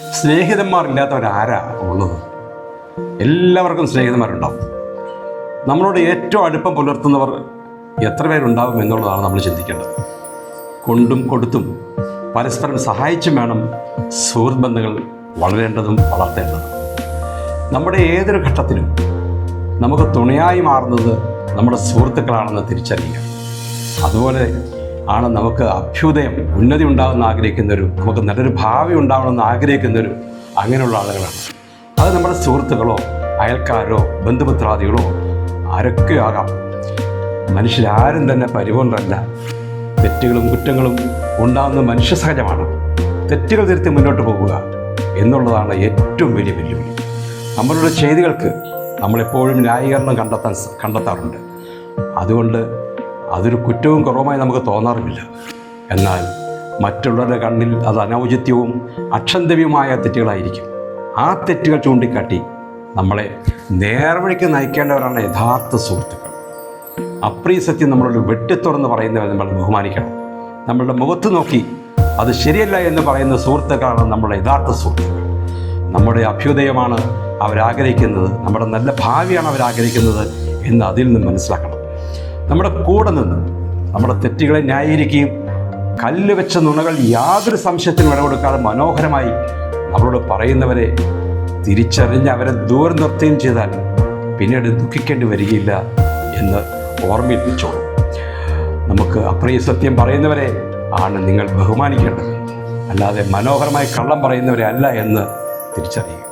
സ്നേഹിതന്മാരില്ലാത്തവരാരാ ഉള്ളത്? എല്ലാവർക്കും സ്നേഹിതന്മാരുണ്ടാവും. നമ്മളോട് ഏറ്റവും അടുപ്പം പുലർത്തുന്നവർ എത്ര പേരുണ്ടാവും എന്നുള്ളതാണ് നമ്മൾ ചിന്തിക്കേണ്ടത്. കൊണ്ടും കൊടുത്തും പരസ്പരം സഹായിച്ചും വേണം സുഹൃത്ത് ബന്ധങ്ങൾ വളരേണ്ടതും വളർത്തേണ്ടതും. നമ്മുടെ ഏതൊരു ഘട്ടത്തിലും നമുക്ക് തുണയായി മാറുന്നത് നമ്മുടെ സുഹൃത്തുക്കളാണെന്ന് തിരിച്ചറിയുക. അതുപോലെ ആണ് നമുക്ക് അഭ്യുദയം ഉന്നതി ഉണ്ടാകുന്ന ആഗ്രഹിക്കുന്നവരും നമുക്ക് നല്ലൊരു ഭാവി ഉണ്ടാവണമെന്ന് ആഗ്രഹിക്കുന്നവരും അങ്ങനെയുള്ള ആളുകളാണ്. അത് നമ്മുടെ സുഹൃത്തുക്കളോ അയൽക്കാരോ ബന്ധുമിത്രാദികളോ ആരൊക്കെ ആകാം. മനുഷ്യരാരും തന്നെ പരിപൂർണരല്ല. തെറ്റുകളും കുറ്റങ്ങളും ഉണ്ടാകുന്ന മനുഷ്യ സഹജമാണ് തെറ്റുകൾ തിരുത്തി മുന്നോട്ട് പോകുക എന്നുള്ളതാണ് ഏറ്റവും വലിയ വെല്ലുവിളി. നമ്മളുടെ ചെയ്തികൾക്ക് നമ്മളെപ്പോഴും ന്യായീകരണം കണ്ടെത്താൻ കണ്ടെത്താറുണ്ട്. അതുകൊണ്ട് അതൊരു കുറ്റവും കുറവുമായി നമുക്ക് തോന്നാറുമില്ല. എന്നാൽ മറ്റുള്ളവരുടെ കണ്ണിൽ അത് അനൗചിത്യവും അക്ഷന്തവ്യവുമായ തെറ്റുകളായിരിക്കും. ആ തെറ്റുകൾ ചൂണ്ടിക്കാട്ടി നമ്മളെ നേർവഴിക്ക് നയിക്കേണ്ടവരാണ് യഥാർത്ഥ സുഹൃത്തുക്കൾ. അപ്രീ സത്യം നമ്മളൊരു വെട്ടിത്തുറന്ന് പറയുന്നവരെ നമ്മൾ ബഹുമാനിക്കണം. നമ്മളുടെ മുഖത്ത് നോക്കി അത് ശരിയല്ല എന്ന് പറയുന്ന സുഹൃത്തുക്കളാണ് നമ്മുടെ യഥാർത്ഥ സുഹൃത്തുക്കൾ. നമ്മുടെ അഭ്യുദയമാണ് അവരാഗ്രഹിക്കുന്നത് നമ്മുടെ നല്ല ഭാവിയാണ് അവരാഗ്രഹിക്കുന്നത് എന്ന് അതിൽ നിന്ന് മനസ്സിലാക്കണം. നമ്മുടെ കൂടെ നിന്ന് നമ്മുടെ തെറ്റുകളെ ന്യായീകരിക്കുകയും കല്ല് വെച്ച നുണകൾ യാതൊരു സംശയത്തിനും ഇടപെടുക്കാതെ മനോഹരമായി നമ്മളോട് പറയുന്നവരെ തിരിച്ചറിഞ്ഞ് അവരെ ദൂരം നിർത്തുകയും ചെയ്താൽ പിന്നീട് ദുഃഖിക്കേണ്ടി വരികയില്ല എന്ന് ഓർമ്മിപ്പിച്ചോളൂ. നമുക്ക് അപ്രിയ സത്യം പറയുന്നവരെ ആണ് നിങ്ങൾ ബഹുമാനിക്കേണ്ടത്. അല്ലാതെ മനോഹരമായി കള്ളം പറയുന്നവരെ അല്ല എന്ന് തിരിച്ചറിയുക.